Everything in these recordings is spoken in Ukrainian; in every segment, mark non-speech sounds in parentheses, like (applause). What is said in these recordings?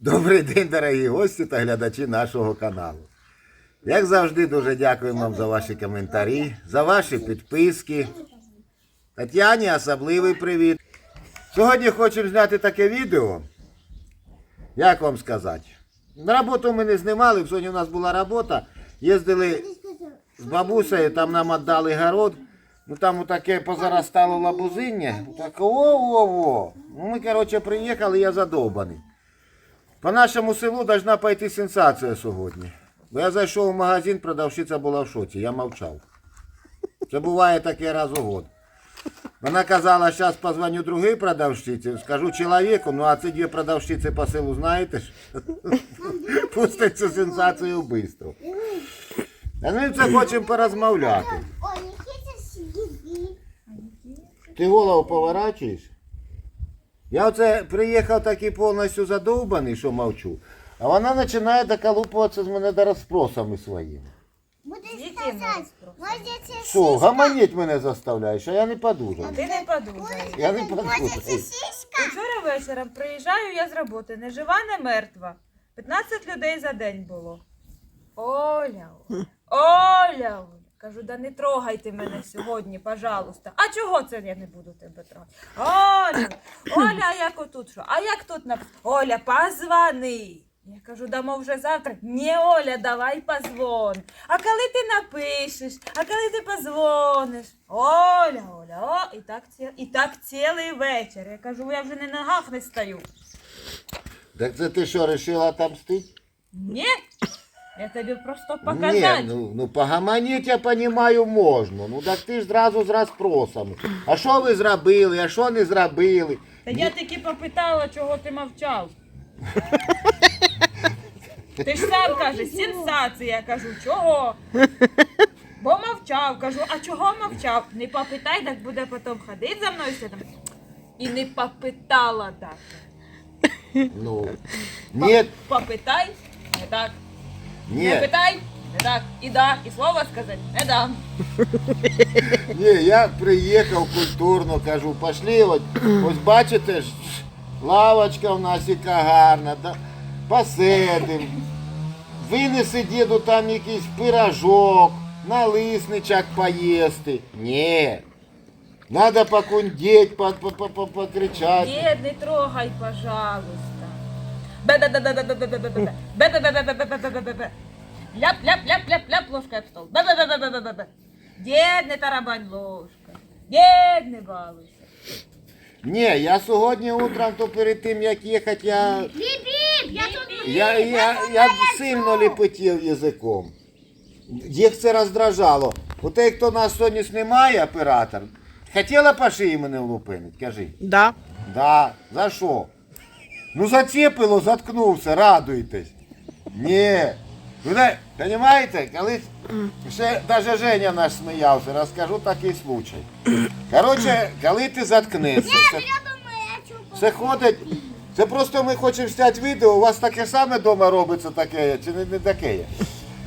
Добрий день, дорогі гості та глядачі нашого каналу. Як завжди, дуже дякуємо вам за ваші коментарі, за ваші підписки. Тетяні особливий привіт. Сьогодні хочемо зняти таке відео. Як вам сказати? Роботу ми не знімали, сьогодні у нас була робота. Їздили з бабусею, там нам віддали город. Ну там таке позаростало лабузиння. Так о-о-о. Ну ми, коротше, приїхали, я задовбаний. По нашому селу должна пойти сенсація сьогодні. Бо я зайшов в магазин, продавщиця була в шоці, я мовчав. Це буває таке раз у год. Вона казала, зараз позвоню другій продавщиці, скажу чоловіку, ну а ці дві продавщиці по селу знаєте ж? (laughs) Пустить цю сенсацію швидко. А ми це хочемо порозмовляти. Ти голову поворачуєш? Я оце приїхав такий повністю задовбаний, що мовчу. А вона починає доколупуватися з мене до розпросами своїми. Это Що, гаманіть мене заставляєш, а я не подужав. Ти не подумай. Я не подужав. Вчора вечором приїжджаю я з роботи, не жива, не мертва. 15 людей за день було. Оля, Оля, Оля. Кажу, да не трогайте мене сьогодні, пожалуйста. А чого це я не буду тебе трогати? Оля, (clears throat) Оля, а як отут що? А як тут написано? Оля, позвони. Я кажу, дамо вже завтра. Ні, Оля, давай позвон. А коли ти напишеш, а коли ти позвониш? Оля, Оля, о, і так, і так цілий вечір. Я кажу, я вже на ногах не стою. Так це ти що, вирішила отомстити? Ні, я тобі просто Ні, показати. ну, ну погаманіть, я розумію, можна. Ну так ти ж зразу з розпросами. А що ви зробили, а що не зробили? Та я таки попитала, чого ти мовчав. Ти ж сам кажеш, сенсація. Я кажу, чого? Бо мовчав. Кажу, а чого мовчав? Не попитай, так буде потім ходити за мною там. І не попитала так. Ну, ні, Попитай, не так. Не ні, питай, не так. І да, і слово сказати не дам. (laughs) ні, я приїхав культурно, кажу, пошли, от, ось бачите ж, лавочка в нас яка гарна, да, посидим. Винеси діду там якийсь пирожок, налисничок поїсти. Ні. Надо покундеть, по- по- по- по- покричати. Дід, не трогай, пожалуйста. Ляп, ляп, ляп, ляп, ляп, ложка об стол. Дід, не тарабань ложка. Дід, не балуйся. Ні, я сьогодні утром, то перед тим як їхати, я Ліп-ліп, я тут я, я, я сильно ліпотів язиком. Їх це роздражало. У тих, хто нас сьогодні знімає, оператор, хотіла по шиї мене влупинити, кажи. Да. Да, за що? Ну зацепило, заткнувся, радуйтесь. Ні. Ви не- Понимаєте, коли ще навіть Женя наш сміявся, розкажу такий случай. Коротше, коли ти заткнешся, це, це ходить. Це просто ми хочемо зняти відео, у вас таке саме вдома робиться таке, чи не, не таке є.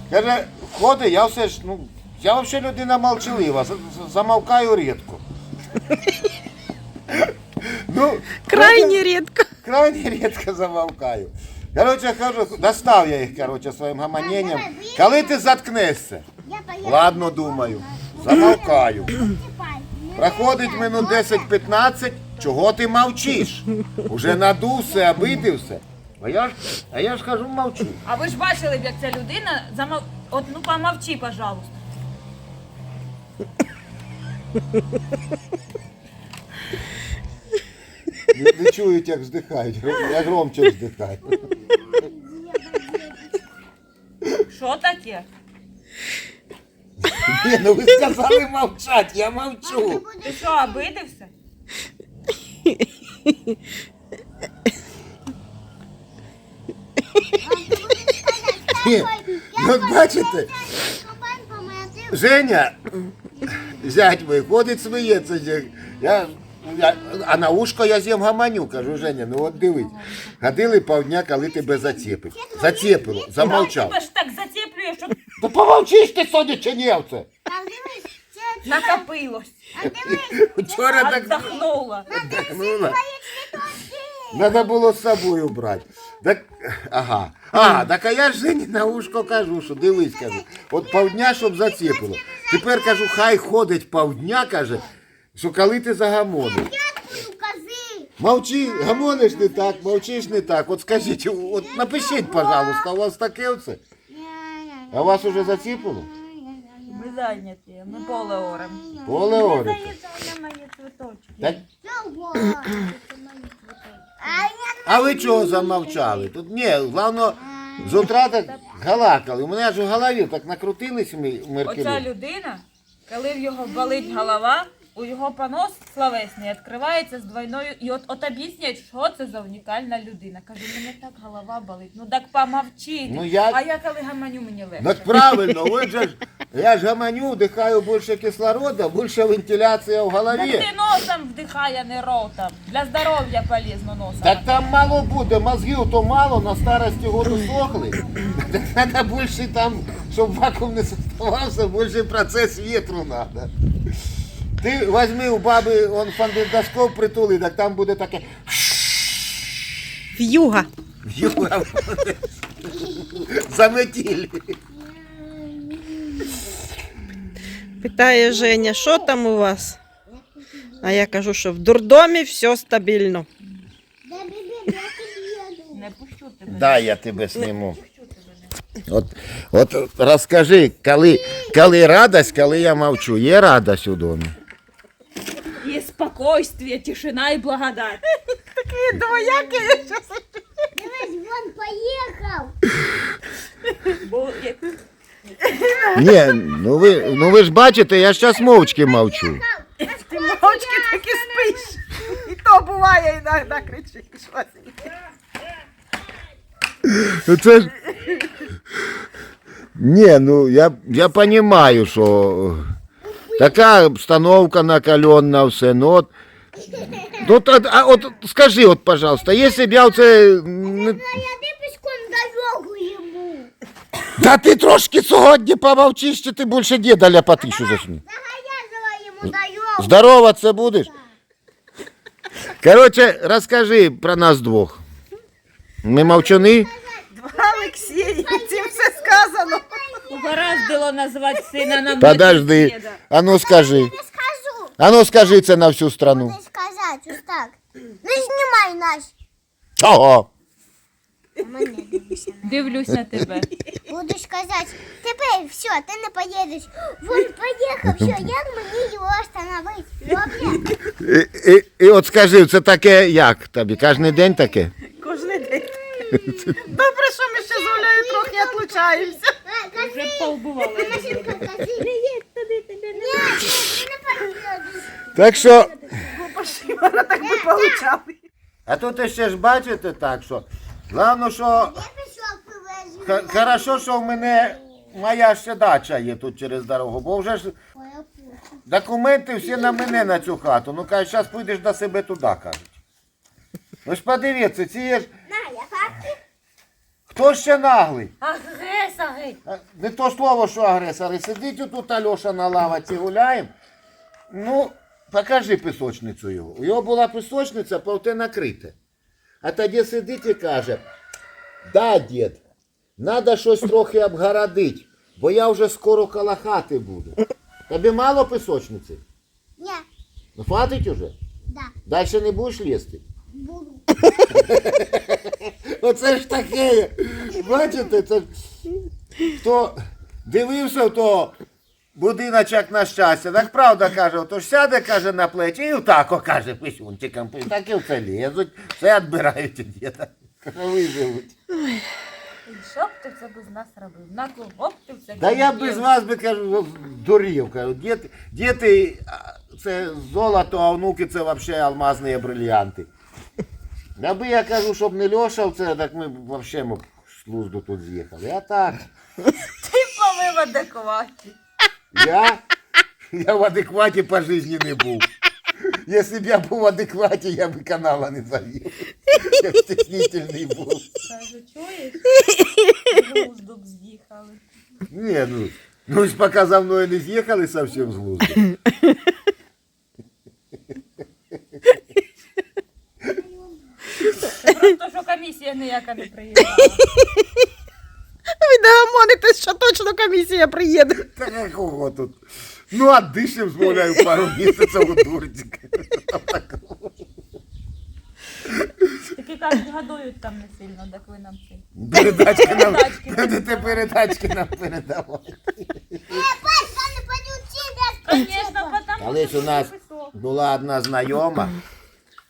Каже, ходить, я все ж, ну, я взагалі людина молчалива, за- за- замовкаю рідко. Ну, Крайне редко. крайне рідко замовкаю. Коротше, кажу, достав я їх, коротше, своїм гаманенням. Коли ти заткнешся? Ладно, думаю. Замовкаю. Проходить минут 10-15, чого ти мовчиш? Уже надувся, обидився. А я ж, а я ж кажу, мовчу. А ви ж бачили б, як ця людина замов... От ну помовчи, пожалуйста. Не, не чують, як вздихають. Я громче вздихаю. Що таке? Ні, ну ви сказали мовчать, я мовчу. Ти що, обидився? Ні, ну от бачите, Женя, зять виходить, сміється. Я, я, а на ушко я з'їм гаманю, кажу, Женя, ну от дивись. Ходили півдня, коли тебе зацепить. Зацепило, замовчав. Тебе ж так затеплює, щоб Та помовчиш ти, соняченєвце. Там дивись, це накопилось. а дивись, (laughs) Вчора так Отдохнула. вдохнула. Надо було з собою брати. Так, ага. А, так а я ж Жені на ушко кажу, що дивись, кажу. От півдня, щоб зацепило. Тепер кажу, хай ходить півдня, каже, що коли ти загамониш. Мовчи, гамониш не так, мовчиш не так. От скажіть, от напишіть, пожалуйста, у вас таке оце? А вас уже зацепило? Ми зайняті, ми поле орем. Поле цвіточки. Так, А ви чого замовчали? Тут ні, головне, з утра так галакали. У мене ж в голові так накрутились ми Оця людина, коли в його болить голова, у його понос словесний відкривається з двойною. І от, от об'яснять, що це за унікальна людина. Каже, мене так голова болить. Ну так помовчи. Ну, я- А я коли гаманю, мені легше. Так правильно, ви же ж, я ж гаманю, вдихаю більше кислорода, більше вентиляція в Так голові. ти носом вдихай, а не ротом. Для здоров'я полезно носом. Так там мало буде, мозгів то мало, на старості году сохли. Так треба більше там, щоб вакуум не создавався, більше процес вітру треба. Ти візьми у баби он фандендоскоп притули, так там буде таке. В'юга. Юра, Заметіль. Питає Женя, що там у вас? А я кажу, що в дурдомі все стабільно. Не пущу тебе. Да, я тебе сниму. От, от розкажи, коли, коли радость, коли я мовчу, є радость у домі? Спокойствие, тишина і благодать. Такі двоякі. Дивись, вон поїхав. Бо як Ні, ну ви, ну ви ж бачите, я зараз мовчки мовчу. Ти мовчки так і спиш. І то буває іноді кричиш. Ну це ж... Ні, ну я, я розумію, що така обстановка накаленна, все, ну от. Ну, та, а от скажи, от, пожалуйста, якщо б я оце... Не... Ти пішком дорогу йому. Та ти трошки сьогодні помовчиш, чи ти більше діда ляпатишу засні. Загоязила йому дорогу. Здороваться будеш? Короче, розкажи про нас двох. Ми мовчани? Два Олексії, цим все сказано. Угораздило назвати сина на (laughs) Подожди. мать. А ну скажи. Не скажу. А ну скажи це на всю страну. Не сказати, ось так. Не знімай нас. Чого? Мене дивися. Дивлюсь на тебе. Будеш казати, тепер все, ти не поїдеш. Вон поїхав, все, як мені його остановити? Добре? І, і, і от скажи, це таке як тобі? Кожен день таке? Кожний день. Добре, що ми ще з Олею трохи відлучаємося. Вже повбували. не. Так що. Шимара так би получали. А тут ще ж бачите так, що. Головне, що х- хорошо, що в мене моя ще дача є тут через дорогу, бо вже ж. Документи всі на мене на цю хату. Ну каже, зараз підеш до себе туди, кажуть. Ви ж подивіться, ці є ж. Хто ще наглий? Агресори. Не то слово, що агресори. Сидить отут Альоша на лаваці гуляємо. Ну, покажи пісочницю його. У його була пісочниця, повте накрите. А тоді сидить і каже: да, дід, треба щось трохи обгородити, бо я вже скоро коло хати буду. Тобі мало пісочниці? Ні, Ну, хватить уже? да, Дальше не будеш лізти? буду. (laughs) Оце ж таке. Бачите, це ж хто дивився, то будиночок на щастя. Так правда каже, то ж сяде, каже, на плечі і отако, каже, писюнчиком. Так і в це лізуть, все відбирають у діда. Виживуть. Що б ти це без нас робив? На кого б ти це Да я робив? без вас би кажу, дурів. Кажу, діти, діти це золото, а внуки це взагалі алмазні брильянти. Аби я кажу, щоб не Льоша, це, так ми б взагалі ми б з лузду тут з'їхали. А так. Ти помив адекваті. Я? Я в адекваті по житті не був. Якщо б я був в адекваті, я б канала не завів. Я стеснительний був. Каже, чуєш? Глузду б з'їхали. Ні, ну, ну ж поки за мною не з'їхали зовсім з глузду. Комісія ніяка не приїхала. (laughs) Ви догомонитесь, що точно комісія приїде. Та якого тут? Ну, а дишем, змовляю, пару місяців у дурчика. Такі кажуть, годують там не сильно, так ви нам це. Передачки нам, Передачки. будете передачки нам передавати. Звісно, тому Колись що у нас була одна знайома,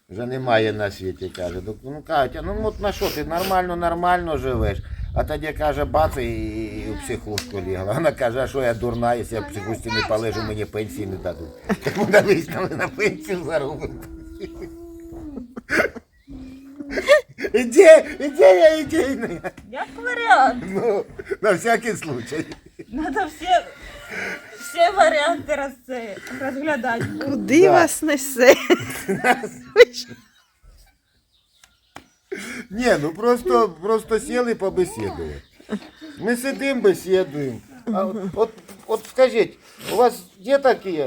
вже немає на світі, каже. «Ну, Ну, Катя, ну от на що ти нормально, нормально живеш. А тоді каже, бац, і, в психушку лігла. Вона каже, а що я дурна, якщо я в психушці не полежу, мені пенсії не дадуть. Так вона вийшли на пенсію заробить. Ідея, ідея ідейна. Як варіант. Ну, на всякий случай. Надо всі, всі варіанти роз, розглядати. Куди Да. вас несе? Ні, ну просто, просто сіли побесідувати. Ми сидимо, бесідуємо. А от, от, от скажіть, у вас є такі?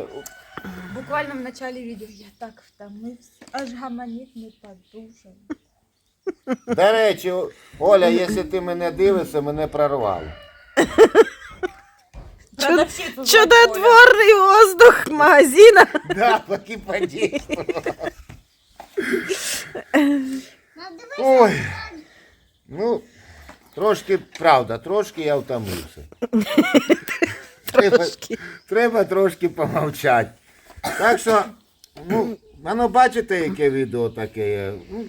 Буквально в началі відео я так втомився, аж гаманіть не подушав. До речі, Оля, якщо ти мене дивишся, мене прорвало. Чудотворний воздух магазина. Да, поки подействувало. Надо Ой. Ну, трошки, правда, трошки я втомився. Треба, Трошки. треба трошки помовчати. Так що, ну, воно бачите, яке відео таке є. Ну,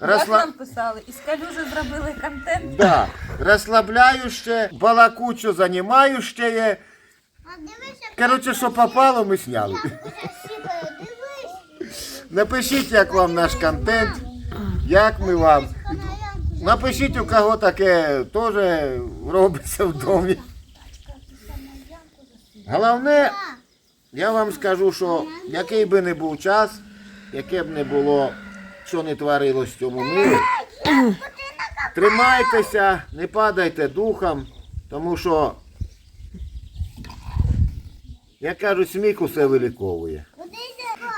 Як Розсла... нам писали, із калюжи зробили контент. Да, розслабляюще, балакучо занімающе. А дивися, Коротше, що попало, ми сняли. Напишіть, як вам наш контент, як ми вам. Напишіть, у кого таке теж робиться в домі. Головне, я вам скажу, що який би не був час, яке б не було, що не творилось в цьому мирі, тримайтеся, не падайте духом, тому що, як кажуть, сміх усе виліковує.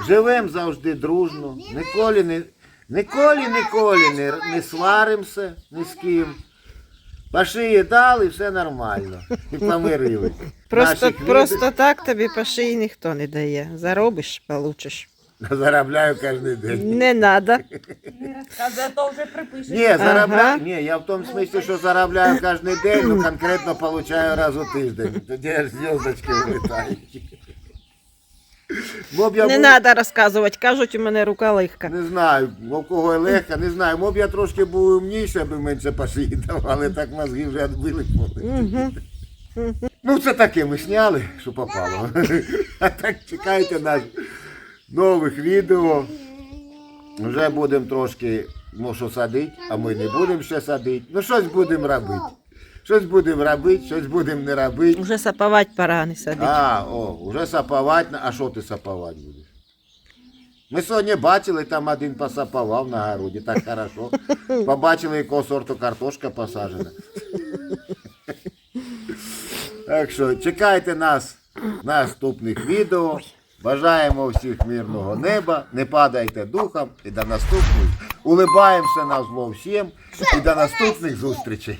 Живем завжди дружно, ніколи не, ніколи, ніколи не, не сваримося ні з ким. По шиї дали, все нормально. І помирились. Просто, Наших просто так тобі по шиї ніхто не дає. Заробиш, получиш. (laughs) Заробляю кожен день. Не надо. Не розказує, а то вже припишуть. Ні, заробляю, Ага. ні, я в тому смислі, що заробляю кожен день, ну конкретно получаю раз у тиждень. Тоді аж зв'язочки вилітають. Я Не був- треба розказувати. Кажуть, у мене рука легка. Не знаю, у кого легко, не знаю. Мов я трошки був умніший, аби менше шиї давали, так мозги вже відбили. Угу. Ну, це таке ми сняли, що попало. А так чекайте нас нових відео. Вже будемо трошки, ну що садити, а ми не будемо ще садити. Ну щось будемо робити. Щось будемо робити, щось будемо не робити. Уже сапавати пора, не садити. А, о, вже сапувати. А що ти сапувати будеш? Ми сьогодні бачили, там один посапавав на городі, так хорошо. (laughs) Побачили, якого сорту картошка посаджена. Так що чекайте нас наступних відео. Бажаємо всіх мирного неба, не падайте духом і до наступних. Улибаємося на зло всім і до наступних зустрічей.